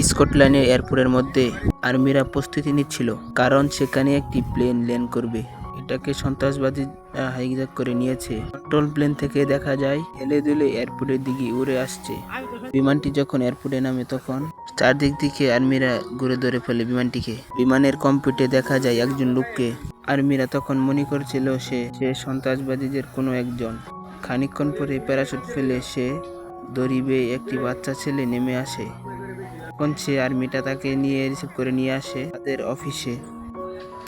স্কটল্যান্ডের এয়ারপোর্টের মধ্যে আর্মিরা প্রস্তুতি নিচ্ছিল, কারণ সেখানে একটি প্লেন ল্যান্ড করবে। এটাকে সন্ত্রাসবাদী হাইজ্যাক করে নিয়েছে। কন্ট্রোল প্লেন থেকে দেখা যায়, হেলে দুলে এয়ারপোর্টের দিকে উড়ে আসছে। বিমানটি যখন এয়ারপোর্টে নামে, তখন চারদিক দিকে আর্মিরা ঘুরে ধরে ফেলে বিমানটিকে। বিমানের কম্পিউটে দেখা যায়, একজন লোককে আর্মিরা তখন মনে করছিল সে সে সন্ত্রাসবাদীদের কোনো একজন। খানিকক্ষণ পরে প্যারাশুট ফেলে সে দড়ি বেয়ে একটি বাচ্চা ছেলে নেমে আসে। তখন সে আর্মিটা তাকে নিয়ে রিসিভ করে নিয়ে আসে তাদের অফিসে,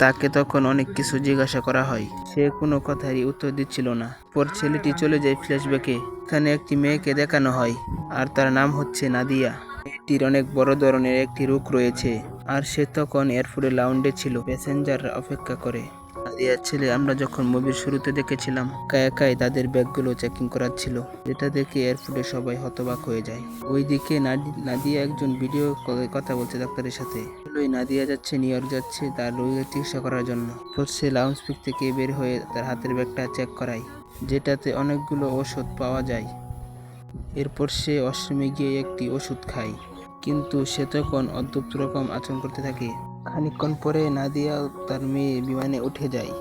তাকে তখন অনেক কিছু জিজ্ঞাসা করা হয়। সে কোনো কথারই উত্তর দিচ্ছিল না। পর ছেলেটি চলে যায় ফ্ল্যাশব্যাকে। এখানে একটি মেয়েকে দেখানো হয়, আর তার নাম হচ্ছে নাদিয়া। মেয়েটির অনেক বড় ধরনের একটি রোগ রয়েছে, আর সে তখন এয়ারপোর্টে লাউন্ডে ছিল। প্যাসেঞ্জার অপেক্ষা করে। নাদিয়ার ছেলে, আমরা যখন মুভির শুরুতে দেখেছিলাম, একা একাই তাদের ব্যাগগুলো চেকিং করাচ্ছিল, যেটা দেখে এয়ারপোর্টে সবাই হতবাক হয়ে যায়। ওইদিকে নাদি- নাদিয়া একজন ভিডিও কলে, কথা বলছে ডাক্তারের সাথে। নাদিয়া যাচ্ছে নিউ ইয়র্ক যাচ্ছে তার রোগের চিকিৎসা করার জন্য। সে লাউন্স পিক থেকে বের হয়ে তার হাতের ব্যাগটা চেক করায়, যেটাতে অনেকগুলো ওষুধ পাওয়া যায়। এরপর সে অশ্রমে গিয়ে একটি ওষুধ খায়। কিন্তু সে তখন অদ্ভুত রকম আচরণ করতে থাকে। খানিকক্ষণ পরে নাদিয়া তার মেয়ে বিমানে উঠে যায়।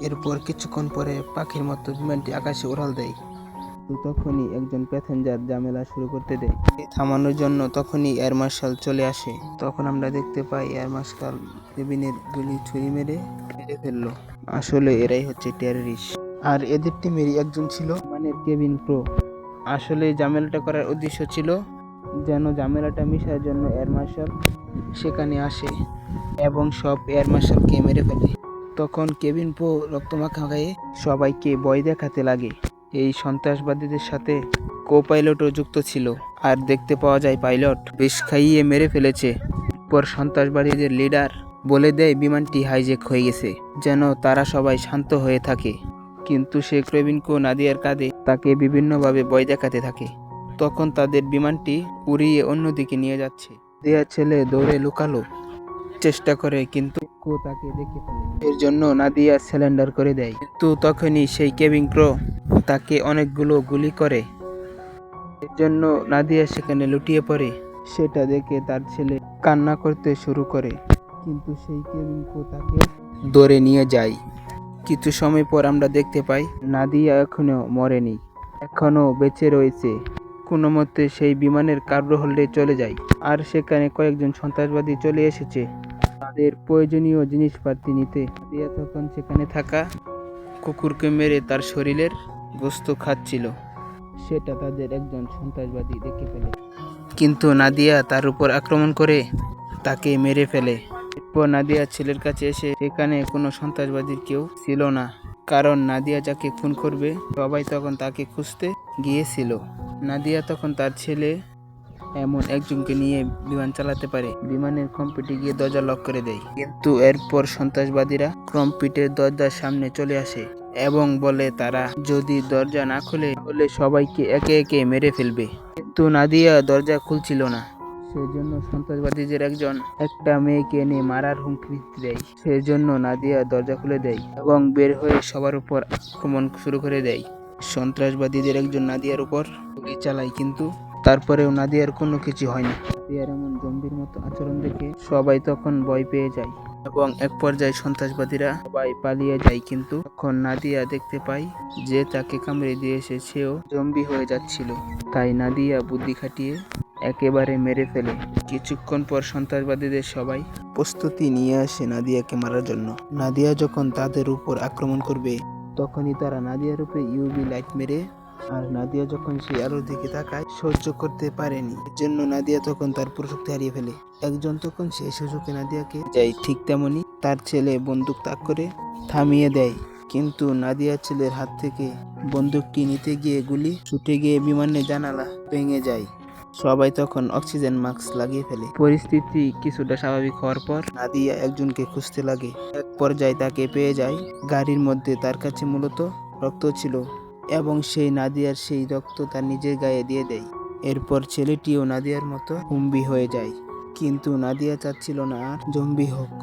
এরপর কিছুক্ষণ পরে পাখির মতো বিমানটি আকাশে উড়াল দেয়। তখনই একজন প্যাসেঞ্জার ঝামেলা শুরু করতে দেয়। থামানোর জন্য তখনই এয়ার মার্শাল চলে আসে। তখন আমরা দেখতে পাই এয়ার মার্শাল কেবিনের গুলি ছুরি মেরে মেরে ফেলল। আসলে এরাই হচ্ছে টেররিস্ট আর এদের টিমেরই একজন ছিল মানে কেবিন প্রো আসলে ঝামেলাটা করার উদ্দেশ্য ছিল যেন ঝামেলাটা মিশার জন্য এয়ার মার্শাল সেখানে আসে এবং সব এয়ার মার্শালকে মেরে ফেলে। তখন কেবিন প্রো রক্তমাখা গায়ে সবাইকে ভয় দেখাতে লাগে। এই সন্ত্রাসবাদীদের সাথে কো পাইলটও যুক্ত ছিল। আর দেখতে পাওয়া যায় পাইলট বেশ খাইয়ে মেরে ফেলেছে। পর সন্ত্রাসবাদীদের লিডার বলে দেয়, বিমানটি হাইজেক হয়ে গেছে। যেন তারা সবাই শান্ত হয়ে থাকে। কিন্তু সে ক্রেবিনকো নাদিয়ার কাঁধে তাকে বিভিন্নভাবে ভয় দেখাতে থাকে। তখন তাদের বিমানটি উড়িয়ে অন্যদিকে নিয়ে যাচ্ছে। দেয়ার ছেলে দৌড়ে লুকালো, চেষ্টা করে কিন্তু কো তাকে দেখে এর জন্য নাদিয়া সিলিন্ডার করে দেয়। কিন্তু তখনই সেই কেবিন ক্রো তাকে অনেকগুলো গুলি করে। এর জন্য নাদিয়া সেখানে লুটিয়ে পড়ে। সেটা দেখে তার ছেলে কান্না করতে শুরু করে। কিন্তু সেই কেবিন ক্রো তাকে ধরে নিয়ে যায়। কিছু সময় পর আমরা দেখতে পাই, নাদিয়া এখনও মরেনি এখনও বেঁচে রয়েছে। কোনো মতে সেই বিমানের কার্গো হোল্ডে চলে যায়, আর সেখানে কয়েকজন সন্ত্রাসবাদী চলে এসেছে। তাদের প্রয়োজনীয় জিনিসপাতি নিতে নাদিয়া তখন সেখানে থাকা কুকুরকে মেরে তার শরীরের গোস্ত খাচ্ছিল। সেটা তাদের একজন সন্ত্রাসবাদী দেখে ফেলে। কিন্তু নাদিয়া তার উপর আক্রমণ করে তাকে মেরে ফেলে। এরপর নাদিয়া ছেলের কাছে এসে এখানে কোনো সন্ত্রাসবাদীর কেউ ছিল না। কারণ নাদিয়া যাকে খুন করবে, সবাই তখন তাকে খুঁজতে গিয়েছিল। নাদিয়া তখন তার ছেলে এমন একজনকে নিয়ে বিমান চালাতে পারে। বিমানের কম্পিটে গিয়ে দরজা লক করে দেয়। কিন্তু এরপর সন্ত্রাসবাদীরা কম্পিটের দরজার সামনে চলে আসে এবং বলে, তারা যদি দরজা না খুলে, তাহলে সবাইকে একে একে মেরে ফেলবে। কিন্তু নাদিয়া দরজা খুলছিল না। সেজন্য সন্ত্রাসবাদীদের একজন, একটা মেয়েকে এনে মারার হুমকি দেয়। সেজন্য নাদিয়া দরজা খুলে দেয় এবং বের হয়ে সবার উপর আক্রমণ শুরু করে দেয়। সন্ত্রাসবাদীদের একজন নাদিয়ার উপর গুলি চালায়, কিন্তু তারপরেও নাদিয়ার কোনো কিছু হয়নি। নাদিয়ার এমন জম্বির মতো আচরণ দেখে সবাই তখন ভয় পেয়ে যায় এবং এক পর্যায়ে সন্ত্রাসবাদীরা সবাই পালিয়ে যায়, কিন্তু তখন নাদিয়া দেখতে পায় যে তাকে কামড়ে দিয়েছে সেও জম্বি হয়ে যাচ্ছিল। তাই নাদিয়া বুদ্ধি খাটিয়ে একেবারে মেরে ফেলে। কিছুক্ষণ পর সন্ত্রাসবাদীদের সবাই প্রস্তুতি নিয়ে আসে নাদিয়াকে মারার জন্য। নাদিয়া যখন তাদের উপর আক্রমণ করবে, তখনই তারা নাদিয়ার উপরে ইউভি লাইট মেরে, আর নাদিয়া যখন সেই আলোর দিকে তাকায়, সহ্য করতে পারেনি। এর জন্য নাদিয়া তখন তার প্রশক্তি হারিয়ে ফেলে। একজন তখন সেই সুযোগে নাদিয়াকে যাই ঠিক তেমনি তার ছেলে বন্দুক তাক করে থামিয়ে দেয়। কিন্তু নাদিয়ার ছেলের হাত থেকে বন্দুকটি নিতে গিয়ে গুলি ছুটে গিয়ে বিমানের জানালা ভেঙে যায়। সবাই তখন অক্সিজেন মাস্ক লাগিয়ে ফেলে। পরিস্থিতি কিছুটা স্বাভাবিক হওয়ার পর নাদিয়া একজনকে খুঁজতে লাগে। এক পর্যায়ে তাকে পেয়ে যায়। গাড়ির মধ্যে তার কাছে মূলত রক্ত ছিল এবং সেই নাদিয়ার সেই রক্ত তার নিজের গায়ে দিয়ে দেয়। এরপর ছেলেটিও নাদিয়ার মতো হুম্বি হয়ে যায়। কিন্তু নাদিয়া চাচ্ছিল না আর জম্বি হোক।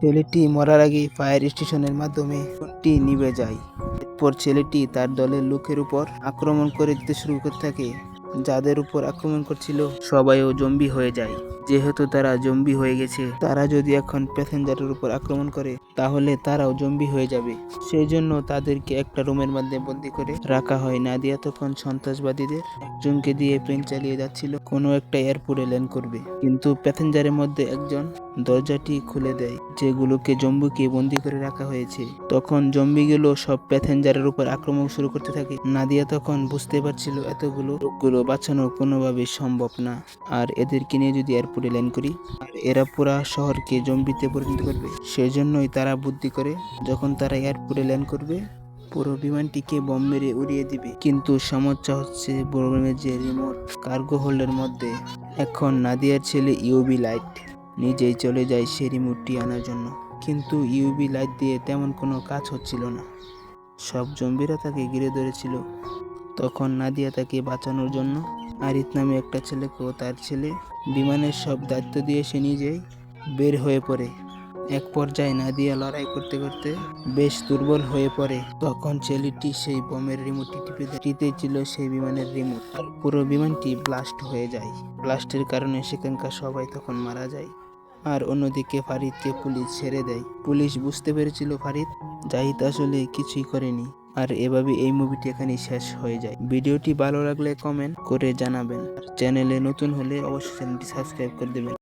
ছেলেটি মরার আগে ফায়ার স্টেশনের মাধ্যমে ফোনটি নিভে যায়। এরপর ছেলেটি তার দলের লোকের উপর আক্রমণ করে দিতে শুরু করতে থাকে। যাদের উপর আক্রমণ করছিল, সবাইও জম্বি হয়ে যায়। যেহেতু তারা জম্বি হয়ে গেছে, তারা যদি এখন প্যাসেঞ্জারের উপর আক্রমণ করে, তাহলে তারাও জম্বি হয়ে যাবে। সেই জন্য তাদেরকে একটা রুমের মধ্যে বন্দি করে রাখা হয়। নাদিয়া তখন সন্ত্রাসবাদীদের একজনকে দিয়ে প্লেন চালিয়ে যাচ্ছিল। কোনো একটা এয়ারপোর্টে ল্যান্ড করবে। কিন্তু প্যাসেঞ্জারের মধ্যে একজন দরজাটি খুলে দেয়, যেগুলোকে জম্বুকে বন্দি করে রাখা হয়েছে। তখন জম্বিগুলো সব প্যাসেঞ্জারের উপর আক্রমণ শুরু করতে থাকে। নাদিয়া তখন বুঝতে পারছিল, এতগুলো লোকগুলো বাঁচানো কোনোভাবেই সম্ভব না। আর এদেরকে নিয়ে যদি এয়ারপোর্টে ল্যান্ড করি, আর এরা পুরা শহরকে জম্বিতে পরিণত করবে। সেজন্যই তারা বুদ্ধি করে, যখন তারা এয়ারপোর্টে ল্যান্ড করবে, পুরো বিমানটিকে বম মেরে উড়িয়ে দিবে। কিন্তু সমস্যা হচ্ছে বড়মের যে রিমোট কার্গো হোল্ডের মধ্যে। এখন নাদিয়ার ছেলে ইউবি লাইট। নিজেই চলে যায় সেই রিমোটটি আনার জন্য। কিন্তু ইউবি লাইট দিয়ে তেমন কোনো কাজ হচ্ছিল না। সব জম্বিরা তাকে ঘিরে ধরেছিল। তখন নাদিয়া তাকে বাঁচানোর জন্য আরিত নামে একটা ছেলেকে ও তার ছেলে বিমানের সব দায়িত্ব দিয়ে সে নিজেই বের হয়ে পড়ে। এক পর্যায়ে নাদিয়া লড়াই করতে করতে বেশ দুর্বল হয়ে পড়ে। তখন ছেলেটি সেই বোমের রিমোটটি টিপে। টিতেই ছিল সেই বিমানের রিমোট। পুরো বিমানটি ব্লাস্ট হয়ে যায়। ব্লাস্টের কারণে সেখানকার সবাই তখন মারা যায়। আর অন্যদিকে ফারিদকে পুলিশ ছেড়ে দেয়। পুলিশ বুঝতে পেরেছিল ফারিদ, জাহিদ আসলে কিছুই করেনি। আর এভাবে এই মুভিটি এখানে শেষ হয়ে যায়। ভিডিওটি ভালো লাগলে কমেন্ট করে জানাবেন। চ্যানেলে নতুন হলে অবশ্যই চ্যানেলটি সাবস্ক্রাইব করে দেবেন।